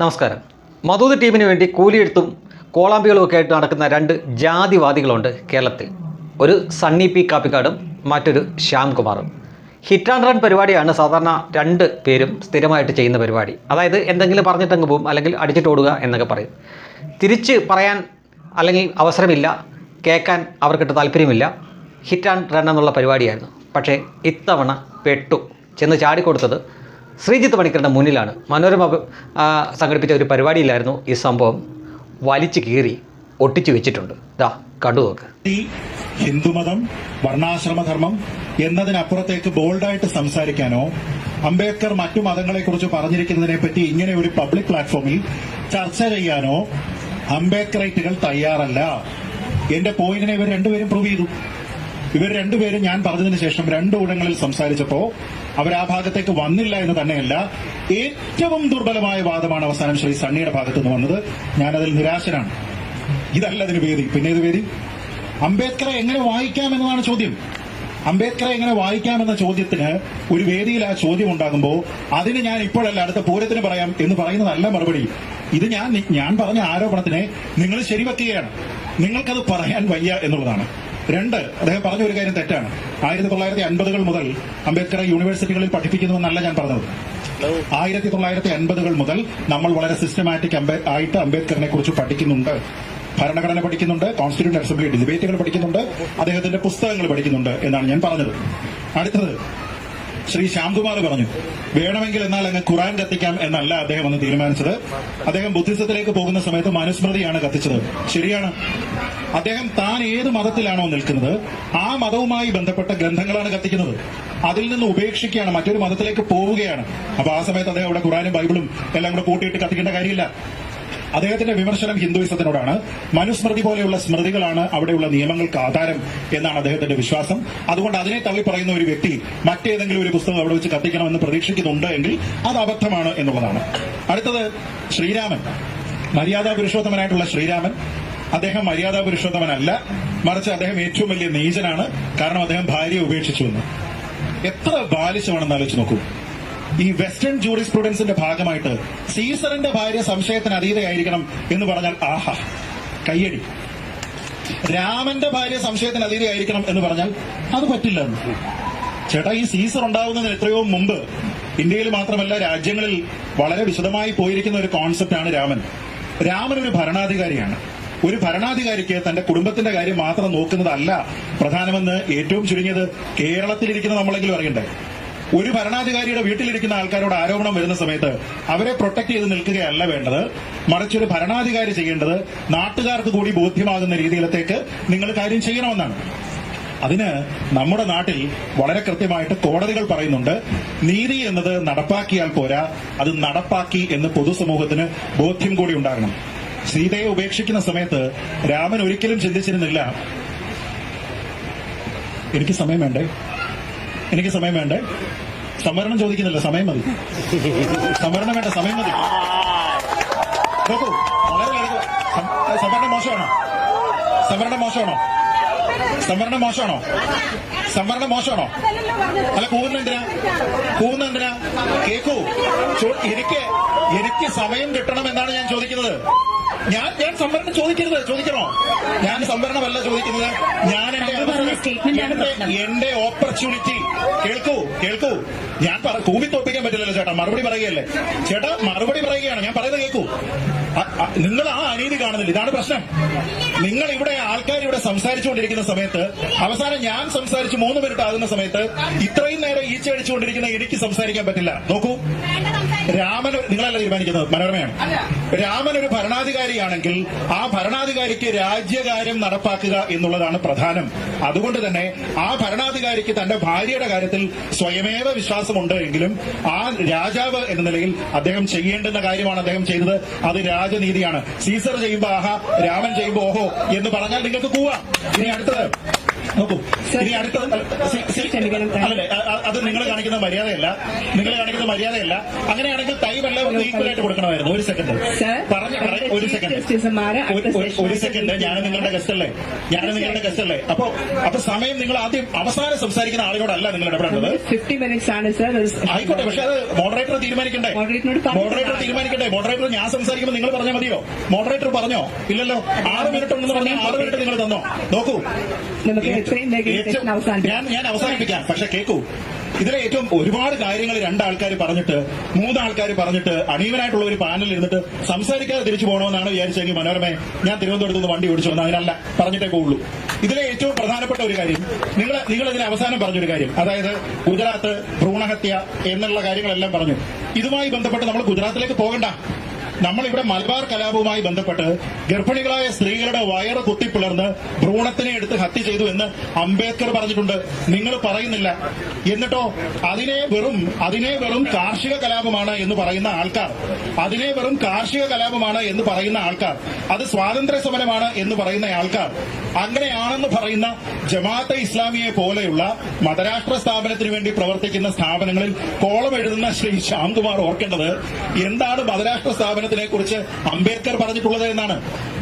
നമസ്കാരം. മധൂത് ടീമിന് വേണ്ടി കൂലിയെഴുത്തും കോളാമ്പികളും ഒക്കെ ആയിട്ട് നടക്കുന്ന രണ്ട് ജാതിവാദികളുണ്ട് കേരളത്തിൽ. ഒരു സണ്ണി പി കാപ്പിക്കാടും മറ്റൊരു ശ്യാം കുമാറും. ഹിറ്റ് ആൻഡ് റൺ പരിപാടിയാണ് സാധാരണ രണ്ട് പേരും സ്ഥിരമായിട്ട് ചെയ്യുന്ന പരിപാടി. അതായത് എന്തെങ്കിലും പറഞ്ഞിട്ടങ്ങ് പോകും അല്ലെങ്കിൽ അടിച്ചിട്ട് ഓടുക എന്നൊക്കെ പറയും. തിരിച്ച് പറയാൻ അല്ലെങ്കിൽ അവസരമില്ല കേൾക്കാൻ അവർക്കിട്ട് താല്പര്യമില്ല. ഹിറ്റ് ആൻഡ് റൺ എന്നുള്ള പരിപാടിയായിരുന്നു. പക്ഷേ ഇത്തവണ പെട്ടു. ചെന്ന് ചാടിക്കൊടുത്തത് ശ്രീജിത്ത് പണിക്കരുടെ മുന്നിലാണ്. മനോരമ സംഘടിപ്പിച്ച ഒരു പരിപാടിയിലായിരുന്നു ഈ സംഭവം. വലിച്ചു കീറി ഒട്ടിച്ചു വെച്ചിട്ടുണ്ട്. ദാ കണ്ടു നോക്ക്. ഹിന്ദുമതം വർണാശ്രമധർമ്മം എന്നതിനപ്പുറത്തേക്ക് ബോൾഡായിട്ട് സംസാരിക്കാനോ അംബേദ്കർ മറ്റു മതങ്ങളെക്കുറിച്ച് പറഞ്ഞിരിക്കുന്നതിനെ പറ്റി ഇങ്ങനെ ഒരു പബ്ലിക് പ്ലാറ്റ്ഫോമിൽ ചർച്ച ചെയ്യാനോ അംബേദ്കറൈറ്റുകൾ തയ്യാറല്ല. എന്റെ പോയിന്റിനെ ഇവർ രണ്ടുപേരും പ്രൂവ് ചെയ്തു. ഇവർ രണ്ടുപേരും ഞാൻ പറഞ്ഞതിന് ശേഷം രണ്ടു ഇടങ്ങളിൽ സംസാരിച്ചപ്പോ അവർ ആ ഭാഗത്തേക്ക് വന്നില്ല എന്ന് തന്നെയല്ല ഏറ്റവും ദുർബലമായ വാദമാണ് അവസാനം ശ്രീ സണ്ണിയുടെ ഭാഗത്തുനിന്ന് വന്നത്. ഞാനതിൽ നിരാശനാണ്. ഇതല്ല അതിന് വേദി. പിന്നെ ഇത് വേദി? അംബേദ്കറെ എങ്ങനെ വായിക്കാം എന്നതാണ് ചോദ്യം. അംബേദ്കറെ എങ്ങനെ വായിക്കാമെന്ന ചോദ്യത്തിന് ഒരു വേദിയിൽ ആ ചോദ്യം ഉണ്ടാകുമ്പോൾ അതിന് ഞാൻ ഇപ്പോഴല്ല അടുത്ത പൂരത്തിന് പറയാം എന്ന് പറയുന്നതല്ല മറുപടി. ഇത് ഞാൻ ഞാൻ പറഞ്ഞ ആരോപണത്തിനെ നിങ്ങൾ ശരിവെക്കുകയാണ്. നിങ്ങൾക്കത് പറയാൻ വയ്യ എന്നുള്ളതാണ്. രണ്ട് അദ്ദേഹം പറഞ്ഞ ഒരു കാര്യം തെറ്റാണ്. ആയിരത്തി തൊള്ളായിരത്തി അൻപതുകൾ മുതൽ അംബേദ്കറെ യൂണിവേഴ്സിറ്റികളിൽ പഠിപ്പിക്കുന്നുവെന്നല്ല ഞാൻ പറഞ്ഞത്. ആയിരത്തി തൊള്ളായിരത്തി അൻപതുകൾ മുതൽ നമ്മൾ വളരെ സിസ്റ്റമാറ്റിക് ആയിട്ട് അംബേദ്കറിനെ കുറിച്ച് പഠിക്കുന്നുണ്ട്. ഭരണഘടന പഠിക്കുന്നുണ്ട് കോൺസ്റ്റിറ്റ്യൂന്റ് അസംബ്ലി ഡിബേറ്റുകൾ പഠിക്കുന്നുണ്ട് അദ്ദേഹത്തിന്റെ പുസ്തകങ്ങൾ പഠിക്കുന്നുണ്ട് എന്നാണ് ഞാൻ പറഞ്ഞത്. അടുത്തത് ശ്രീ ശ്യാംകുമാർ പറഞ്ഞു വേണമെങ്കിൽ എന്നാൽ അങ്ങ് ഖുറാൻ കത്തിക്കാം എന്നല്ല അദ്ദേഹം അന്ന് തീരുമാനിച്ചത്. അദ്ദേഹം ബുദ്ധിസത്തിലേക്ക് പോകുന്ന സമയത്ത് മനുസ്മൃതിയാണ് കത്തിച്ചത്. ശരിയാണ്. അദ്ദേഹം താൻ ഏത് മതത്തിലാണോ നിൽക്കുന്നത് ആ മതവുമായി ബന്ധപ്പെട്ട ഗ്രന്ഥങ്ങളാണ് കത്തിക്കുന്നത്. അതിൽ നിന്ന് ഉപേക്ഷിക്കുകയാണ് മറ്റൊരു മതത്തിലേക്ക് പോവുകയാണ്. അപ്പൊ ആ സമയത്ത് അദ്ദേഹം അവിടെ ഖുറാനും ബൈബിളും എല്ലാം കൂടെ കൂട്ടിയിട്ട് കത്തിക്കേണ്ട കാര്യമില്ല. അദ്ദേഹത്തിന്റെ വിമർശനം ഹിന്ദുയിസത്തിനോടാണ്. മനുസ്മൃതി പോലെയുള്ള സ്മൃതികളാണ് അവിടെയുള്ള നിയമങ്ങൾക്ക് ആധാരം എന്നാണ് അദ്ദേഹത്തിന്റെ വിശ്വാസം. അതുകൊണ്ട് അതിനെ തള്ളി പറയുന്ന ഒരു വ്യക്തി മറ്റേതെങ്കിലും ഒരു പുസ്തകം അവിടെ വെച്ച് കത്തിക്കണമെന്ന് പ്രതീക്ഷിക്കുന്നുണ്ട് എങ്കിൽ അത് അബദ്ധമാണ് എന്നുള്ളതാണ്. അടുത്തത് ശ്രീരാമൻ. മര്യാദാ പുരുഷോത്തമനായിട്ടുള്ള ശ്രീരാമൻ. അദ്ദേഹം മര്യാദാ പുരുഷോത്തമനല്ല. മറിച്ച് അദ്ദേഹം ഏറ്റവും വലിയ നീചനാണ്. കാരണം അദ്ദേഹം ഭാര്യയെ ഉപേക്ഷിച്ചു എത്ര ബാലിശമാണെന്ന് ആലോചിച്ച് നോക്കൂ. ഈ വെസ്റ്റേൺ ജൂറിസ്പ്രുഡൻസിന്റെ ഭാഗമായിട്ട് സീസറിന്റെ ഭാര്യ സംശയത്തിന് അതീതയായിരിക്കണം എന്ന് പറഞ്ഞാൽ ആഹാ കയ്യടി. രാമന്റെ ഭാര്യ സംശയത്തിന് അതീതയായിരിക്കണം എന്ന് പറഞ്ഞാൽ അത് പറ്റില്ല. ചേട്ടാ ഈ സീസർ ഉണ്ടാവുന്നതിന് എത്രയോ മുമ്പ് ഇന്ത്യയിൽ മാത്രമല്ല രാജ്യങ്ങളിൽ വളരെ വിശദമായി പോയിരിക്കുന്ന ഒരു കോൺസെപ്റ്റാണ് രാമൻ. രാമൻ ഒരു ഭരണാധികാരിയാണ്. ഒരു ഭരണാധികാരിക്ക് തന്റെ കുടുംബത്തിന്റെ കാര്യം മാത്രം നോക്കുന്നതല്ല പ്രധാനമെന്ന് ഏറ്റവും ചുരുങ്ങിയത്. കേരളത്തിലിരിക്കുന്ന നമ്മളെങ്കിലും അറിയണ്ടേ? ഒരു ഭരണാധികാരിയുടെ വീട്ടിലിരിക്കുന്ന ആൾക്കാരോട് ആരോപണം വരുന്ന സമയത്ത് അവരെ പ്രൊട്ടക്ട് ചെയ്ത് നിൽക്കുകയല്ല വേണ്ടത്. മറിച്ച് ഒരു ഭരണാധികാരി ചെയ്യേണ്ടത് നാട്ടുകാർക്ക് കൂടി ബോധ്യമാകുന്ന രീതിയിലത്തേക്ക് നിങ്ങൾ കാര്യം ചെയ്യണമെന്നാണ്. അതിന് നമ്മുടെ നാട്ടിൽ വളരെ കൃത്യമായിട്ട് കോടതികൾ പറയുന്നുണ്ട് നീതി എന്നത് നടപ്പാക്കിയാൽ പോരാ അത് നടപ്പാക്കി എന്ന് പൊതുസമൂഹത്തിന് ബോധ്യം കൂടി ഉണ്ടാകണം. സീതയെ ഉപേക്ഷിക്കുന്ന സമയത്ത് രാമൻ ഒരിക്കലും ചിന്തിച്ചിരുന്നില്ല എനിക്ക് സമയം വേണ്ടേ? എനിക്ക് സമയം വേണ്ടേ? സംവരണം ചോദിക്കുന്നില്ല സമയം മതി. സംവരണം വേണ്ട സമയം മതി. നോക്കൂ വളരെ ലളിതം. സം- സംവരണം മോശമാണോ? സംവരണം മോശമാണോ? സംവരണം മോശമാണോ? സംവരണം മോശമാണോ? അല്ല കൂവുന്ന എന്തിനാ? കേക്കൂ എനിക്ക് എനിക്ക് സമയം കിട്ടണം എന്നാണ് ഞാൻ ചോദിക്കുന്നത്. ഞാൻ ഞാൻ സംവരണം ചോദിക്കരുത് ചോദിക്കണോ? ഞാൻ സംവരണമല്ല ചോദിക്കുന്നത്. ഞാൻ എന്റെ എന്റെ-. ഓപ്പർച്യൂണിറ്റി. കേൾക്കൂ കേൾക്കൂ. ഞാൻ കൂവി തോപ്പിക്കാൻ പറ്റില്ലല്ലോ ചേട്ടാ മറുപടി പറയുകയല്ലേ. ചേട്ടാ മറുപടി പറയുകയാണ്. ഞാൻ പറയുന്നത് കേൾക്കൂ. നിങ്ങൾ ആ അനീതി കാണുന്നില്ല. ഇതാണ് പ്രശ്നം. നിങ്ങൾ ഇവിടെ ആൾക്കാർ ഇവിടെ സംസാരിച്ചുകൊണ്ടിരിക്കുന്ന സമയത്ത് അവസാനം ഞാൻ സംസാരിച്ച് മൂന്ന് മിനിറ്റ് ആകുന്ന സമയത്ത് ഇത്രയും നേരം ഈച്ചയടിച്ചുകൊണ്ടിരിക്കുന്ന എനിക്ക് സംസാരിക്കാൻ പറ്റില്ല. നോക്കൂ. രാമൻ നിങ്ങളല്ല തീരുമാനിക്കുന്നത് മനോരമയാണ്. രാമൻ ഒരു ഭരണാധികാരിയാണെങ്കിൽ ആ ഭരണാധികാരിക്ക് രാജ്യകാര്യം നടപ്പാക്കുക എന്നുള്ളതാണ് പ്രധാനം. അതുകൊണ്ട് തന്നെ ആ ഭരണാധികാരിക്ക് തന്റെ ഭാര്യയുടെ കാര്യത്തിൽ സ്വയമേവ വിശ്വാസമുണ്ട് എങ്കിലും ആ രാജാവ് എന്ന നിലയിൽ അദ്ദേഹം ചെയ്യേണ്ടുന്ന കാര്യമാണ് അദ്ദേഹം ചെയ്തത്. അത് രാജനീതിയാണ്. സീസർ ചെയ്യുമ്പോ ആഹാ രാമൻ ചെയ്യുമ്പോ ഓഹോ എന്ന് പറഞ്ഞാൽ നിങ്ങൾക്ക് പോവാം ഇനി അടുത്തത്. നോക്കൂ. ഇനി അടുത്ത. അല്ലല്ലേ അത് നിങ്ങൾ കാണിക്കുന്ന മര്യാദയല്ല. നിങ്ങൾ കാണിക്കുന്ന മര്യാദയല്ല. അങ്ങനെയാണെങ്കിൽ തൈ വെള്ളം ഈക്വൽ ആയിട്ട് കൊടുക്കണമായിരുന്നു. ഒരു സെക്കൻഡ് പറഞ്ഞ ഒരു സെക്കൻഡ് ഒരു- സെക്കൻഡ് ഞാൻ നിങ്ങളുടെ ഗസ്റ്റ് അല്ലേ? ഞാൻ നിങ്ങളുടെ ഗസ്റ്റ് അല്ലേ? അപ്പൊ അപ്പൊ സമയം നിങ്ങൾ ആദ്യം അവസാനം സംസാരിക്കുന്ന ആളുകളോടല്ല നിങ്ങൾ ഇടപെടേണ്ടത് ഫിഫ്റ്റി മിനിറ്റ്സ് ആണ് സർ ആയിക്കോട്ടെ പക്ഷെ അത് മോഡറേറ്റർ തീരുമാനിക്കണ്ടേ? മോഡറേറ്റർ തീരുമാനിക്കണ്ടേ? മോഡറേറ്റർ ഞാൻ സംസാരിക്കുമ്പോൾ നിങ്ങൾ പറഞ്ഞാൽ മതിയോ? മോഡറേറ്റർ പറഞ്ഞോ? ഇല്ലല്ലോ. ആറ് മിനിറ്റ് ഉണ്ടെന്ന് പറഞ്ഞാൽ ആറ് മിനിറ്റ് നിങ്ങൾ തന്നോ? നോക്കൂ. എത്രയും വേഗം ഈ അവസാനിപ്പിക്കാം. ഞാൻ ഞാൻ അവസാനിപ്പിക്കാം. പക്ഷെ കേൾക്കൂ ഇതിലെ ഏറ്റവും ഒരുപാട് കാര്യങ്ങൾ രണ്ടാൾക്കാർ പറഞ്ഞിട്ട് മൂന്നാൾക്കാർ പറഞ്ഞിട്ട് അണീവനായിട്ടുള്ള ഒരു പാനലിൽ ഇരുന്നിട്ട് സംസാരിക്കാതെ തിരിച്ചു പോകണമെന്നാണ് വിചാരിച്ചെങ്കിൽ മനോരമ ഞാൻ തിരുവനന്തപുരത്ത് നിന്ന് വണ്ടി ഓടിച്ചു വന്നു. അതിനല്ല പറഞ്ഞിട്ടേ പോകുള്ളൂ ഇതിലെ ഏറ്റവും പ്രധാനപ്പെട്ട ഒരു കാര്യം നിങ്ങൾ നിങ്ങൾ ഇതിന് അവസാനം പറഞ്ഞൊരു കാര്യം. അതായത് ഗുജറാത്ത് ഭ്രൂണഹത്യ എന്നുള്ള കാര്യങ്ങളെല്ലാം പറഞ്ഞു. ഇതുമായി ബന്ധപ്പെട്ട് നമ്മൾ ഗുജറാത്തിലേക്ക് പോകണ്ട. നമ്മളിവിടെ മലബാർ കലാപവുമായി ബന്ധപ്പെട്ട് ഗർഭിണികളായ സ്ത്രീകളുടെ വയറ് കുത്തിപ്പിളർന്ന് ഭ്രൂണത്തിനെ എടുത്ത് ഹത്യ ചെയ്തു എന്ന് അംബേദ്കർ പറഞ്ഞിട്ടുണ്ട്. നിങ്ങൾ പറയുന്നില്ല. എന്നിട്ടോ അതിനെ വെറും അതിനെ വെറും കാർഷിക കലാപമാണ് എന്ന് പറയുന്ന ആൾക്കാർ. അതിനെ വെറും കാർഷിക കലാപമാണ് എന്ന് പറയുന്ന ആൾക്കാർ. അത് സ്വാതന്ത്ര്യ സമരമാണ് എന്ന് പറയുന്ന ആൾക്കാർ. അങ്ങനെയാണെന്ന് പറയുന്ന ജമാഅത്തെ ഇസ്ലാമിയെ പോലെയുള്ള മതരാഷ്ട്ര സ്ഥാപനത്തിന് വേണ്ടി പ്രവർത്തിക്കുന്ന സ്ഥാപനങ്ങളിൽ കോളം എഴുതുന്ന ശ്രീ ശ്യാംകുമാർ ഓർക്കേണ്ടത് എന്താണ് മതരാഷ്ട്ര സ്ഥാപനത്തിനെ കുറിച്ച് അംബേദ്കർ പറഞ്ഞിട്ടുള്ളത് എന്നാണ്.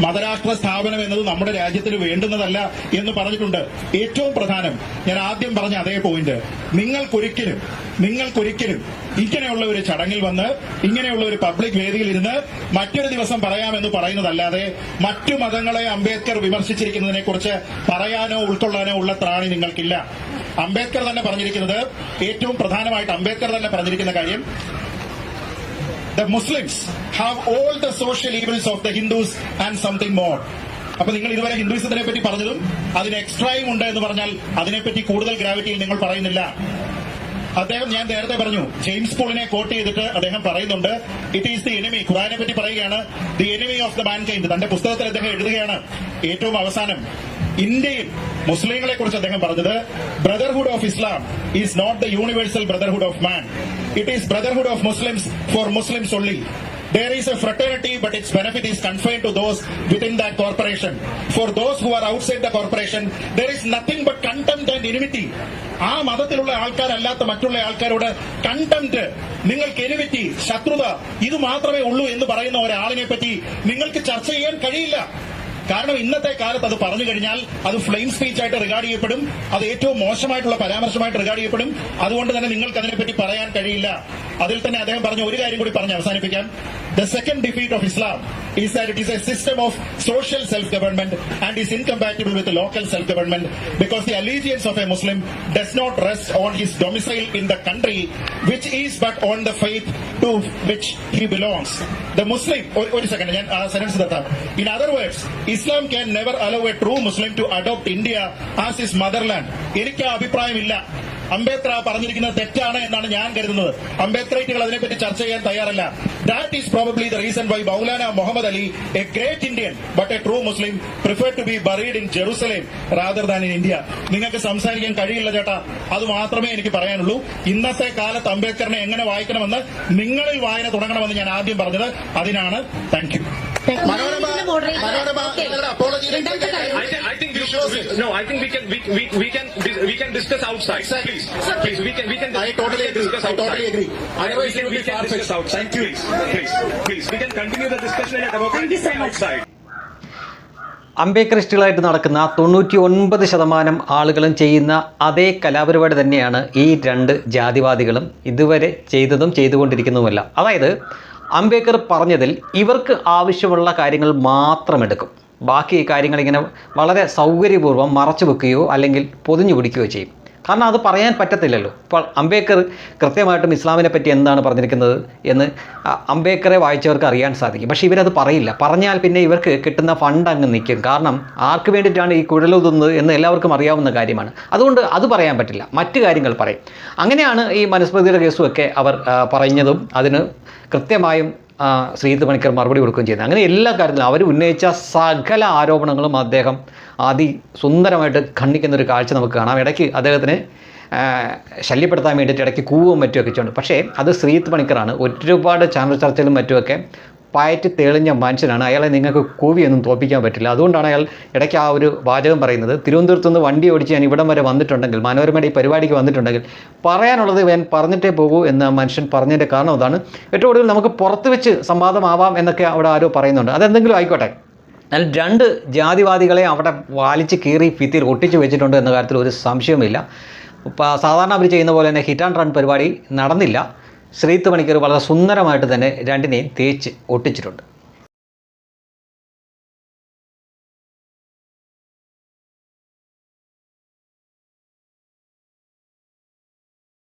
മതരാഷ്ട്ര സ്ഥാപനം എന്നത് നമ്മുടെ രാജ്യത്തിന് വേണ്ടുന്നതല്ല എന്ന് പറഞ്ഞിട്ടുണ്ട്. ഏറ്റവും പ്രധാനം ഞാൻ ആദ്യം പറഞ്ഞ അതേ പോയിന്റ് നിങ്ങൾക്കൊരിക്കലും നിങ്ങൾക്കൊരിക്കലും ഇങ്ങനെയുള്ള ഒരു ചടങ്ങിൽ വന്ന് ഇങ്ങനെയുള്ള ഒരു പബ്ലിക് വേദിയിൽ ഇരുന്ന് മറ്റൊരു ദിവസം പറയാമെന്ന് പറയുന്നതല്ലാതെ മറ്റു മതങ്ങളെ അംബേദ്കർ വിമർശിച്ചിരിക്കുന്നതിനെ കുറിച്ച് പറയാനോ ഉൾക്കൊള്ളാനോ ഉള്ള ത്രാണി നിങ്ങൾക്കില്ല. അംബേദ്കർ തന്നെ പറഞ്ഞിരിക്കുന്നത് ഏറ്റവും പ്രധാനമായിട്ട് അംബേദ്കർ തന്നെ പറഞ്ഞിരിക്കുന്ന കാര്യം the Muslims have all the social evils of the Hindus and something more അപ്പൊ നിങ്ങൾ ഇതുവരെ ഹിന്ദുയിസത്തിനെ പറ്റി പറഞ്ഞതും അതിന് എക്സ്ട്രായും ഉണ്ട് എന്ന് പറഞ്ഞാൽ അതിനെപ്പറ്റി കൂടുതൽ ഗ്രാവിറ്റിയിൽ നിങ്ങൾ പറയുന്നില്ല. അദ്ദേഹം ഞാൻ നേരത്തെ പറഞ്ഞു ജെയിംസ് പോളിനെ കോട്ട് ചെയ്തിട്ട് അദ്ദേഹം പറയുന്നുണ്ട് ഇറ്റ് ഈസ് ദി എനിമി ഖുറാനെ പറ്റി പറയുകയാണ് the enemy of the mankind തന്റെ പുസ്തകത്തിൽ അദ്ദേഹം എഴുതുകയാണ് ഏറ്റവും അവസാനം ഇന്ത്യയിൽ മുസ്ലിങ്ങളെ കുറിച്ച് അദ്ദേഹം പറഞ്ഞത് brotherhood of Islam is not the universal brotherhood of man it is brotherhood of Muslims for Muslims only There is a fraternity, but its benefit is confined to those within that corporation. For those who are outside the corporation, there is nothing but contempt and enmity. ആ മതത്തിലുള്ള ആൾക്കാരല്ലാത്ത മറ്റുള്ള ആൾക്കാരോട് contempt നിങ്ങൾക്ക് enmity ശത്രുത ഇത് മാത്രമേ ഉള്ളൂ എന്ന് പറയുന്ന ഒരാളിനെ പറ്റി നിങ്ങൾക്ക് ചർച്ച ചെയ്യാൻ കഴിയില്ല കാരണം ഇന്നത്തെ കാലത്ത് അത് പറഞ്ഞു കഴിഞ്ഞാൽ അത് ഫ്ലെയിം സ്പീച്ച് ആയിട്ട് റിഗാർഡ് ചെയ്യപ്പെടും. അത് ഏറ്റവും മോശമായിട്ടുള്ള പരാമർശമായിട്ട് റിഗാർഡ് ചെയ്യപ്പെടും. അതുകൊണ്ട് തന്നെ നിങ്ങൾക്ക് അതിനെപ്പറ്റി പറയാൻ കഴിയില്ല. അതിൽ തന്നെ അദ്ദേഹം പറഞ്ഞ ഒരു കാര്യം കൂടി പറഞ്ഞ് അവസാനിപ്പിക്കാം. The second defeat of Islam is that it is a system of social self government and is incompatible with local self government because the allegiance of a Muslim does not rest on his domicile in the country which is but on the faith to which he belongs the Muslim ഒരു second ഞാൻ ആ sense തത്താം in other words Islam can never allow a true Muslim to adopt India as his motherland എനിക്ക് ആ അഭിപ്രായമില്ല. അംബേദ്കർ പറഞ്ഞിരിക്കുന്നത് തെറ്റാണ് എന്നാണ് ഞാൻ കരുതുന്നത് അംബേദ്കറേറ്റുകൾ അതിനെപ്പറ്റി ചർച്ച ചെയ്യാൻ തയ്യാറല്ല that is probably the reason why Maulana Muhammad Ali a great Indian but a true Muslim prefer to be buried in Jerusalem rather than in India നിങ്ങൾക്ക് സംസാരിക്കാൻ കഴിയില്ല ചേട്ടാ അത് മാത്രമേ എനിക്ക് പറയാനുള്ളൂ ഇന്നത്തെ കാലത്ത് അംബേദ്കറിനെ എങ്ങനെ വായിക്കണമെന്ന് നിങ്ങളിൽ വായന തുടങ്ങണമെന്ന് ഞാൻ ആദ്യം പറഞ്ഞത് അതിനാണ് thank you I, th- I think we should. We, no, I think we can. We, we, we can. We can discuss outside. Exactly. please we can we can i totally agree. I totally agree. Otherwise we can be far fetched out thank you. Please please we can continue the discussion നടക്കുന്ന തൊണ്ണൂറ്റി ഒൻപത് ശതമാനം ആളുകളും ചെയ്യുന്ന അതേ കലാപരിപാടി തന്നെയാണ് ഈ രണ്ട് ജാതിവാദികളും ഇതുവരെ ചെയ്തതും ചെയ്തുകൊണ്ടിരിക്കുന്നതുമല്ല അതായത് അംബേദ്കർ പറഞ്ഞതിൽ ഇവർക്ക് ആവശ്യമുള്ള കാര്യങ്ങൾ മാത്രം എടുക്കും ബാക്കി കാര്യങ്ങളിങ്ങനെ വളരെ സൗകര്യപൂർവം മറച്ചു വെക്കുകയോ അല്ലെങ്കിൽ പൊതിഞ്ഞു പിടിക്കുകയോ ചെയ്യും. കാരണം അത് പറയാൻ പറ്റത്തില്ലല്ലോ. ഇപ്പോൾ അംബേദ്കർ കൃത്യമായിട്ടും ഇസ്ലാമിനെ പറ്റി എന്താണ് പറഞ്ഞിരിക്കുന്നത് എന്ന് അംബേദ്കറെ വായിച്ചവർക്ക് അറിയാൻ സാധിക്കും. പക്ഷേ ഇവരത് പറയില്ല. പറഞ്ഞാൽ പിന്നെ ഇവർക്ക് കിട്ടുന്ന ഫണ്ട് അങ്ങ് നിൽക്കും. കാരണം ആർക്ക് വേണ്ടിയിട്ടാണ് ഈ കുഴലുതുന്നത് എന്ന് എല്ലാവർക്കും അറിയാവുന്ന കാര്യമാണ്. അതുകൊണ്ട് അത് പറയാൻ പറ്റില്ല. മറ്റു കാര്യങ്ങൾ പറയും. അങ്ങനെയാണ് ഈ മനുസ്മൃതിയുടെ കേസുമൊക്കെ അവർ പറഞ്ഞതും. അതിന് കൃത്യമായും ശ്രീജിത്ത് പണിക്കർ മറുപടി കൊടുക്കുകയും ചെയ്യുന്നത്. അങ്ങനെ എല്ലാ കാര്യത്തിലും അവർ ഉന്നയിച്ച സകല ആരോപണങ്ങളും അദ്ദേഹം അതിസുന്ദരമായിട്ട് ഖണ്ഡിക്കുന്ന ഒരു കാഴ്ച നമുക്ക് കാണാം. ഇടയ്ക്ക് അദ്ദേഹത്തിന് ശല്യപ്പെടുത്താൻ വേണ്ടിയിട്ട് ഇടയ്ക്ക് കൂവും മറ്റുമൊക്കെ ചെയ്യുന്നുണ്ട്. പക്ഷേ അത് ശ്രീത്ത് പണിക്കറാണ്. ഒരുപാട് ചാനൽ ചർച്ചയിലും മറ്റുമൊക്കെ പയറ്റി തെളിഞ്ഞ മനുഷ്യനാണ്. അയാളെ നിങ്ങൾക്ക് കൂവിയൊന്നും തോപ്പിക്കാൻ പറ്റില്ല. അതുകൊണ്ടാണ് അയാൾ ഇടയ്ക്ക് ആ ഒരു വാചകം പറയുന്നത്. തിരുവനന്തപുരത്ത് നിന്ന് വണ്ടി ഓടിച്ച് ഞാൻ ഇവിടം വരെ വന്നിട്ടുണ്ടെങ്കിൽ മനോരമയുടെ ഈ പരിപാടിക്ക് വന്നിട്ടുണ്ടെങ്കിൽ പറയാനുള്ളത് ഞാൻ പറഞ്ഞിട്ടേ പോകൂ എന്ന് മനുഷ്യൻ പറഞ്ഞതിന്റെ കാരണം അതാണ്. ഏറ്റവും കൂടുതൽ നമുക്ക് പുറത്ത് വെച്ച് സംവാദമാവാം എന്നൊക്കെ അവിടെ ആരോ പറയുന്നുണ്ട്. അതെന്തെങ്കിലും ആയിക്കോട്ടെ. എന്നാൽ രണ്ട് ജാതിവാദികളെ അവിടെ വാലിച്ച് കീറി ഭിത്തിയിൽ ഒട്ടിച്ച് വെച്ചിട്ടുണ്ട് എന്ന കാര്യത്തിൽ ഒരു സംശയവുമില്ല. സാധാരണ അവർ ചെയ്യുന്ന പോലെ തന്നെ ഹിറ്റ് ആൻഡ് റൺ പരിപാടി നടന്നില്ല. ശ്രീത്ത് പണിക്കർ വളരെ സുന്ദരമായിട്ട് തന്നെ രണ്ടിനെയും തേച്ച് ഒട്ടിച്ചിട്ടുണ്ട്.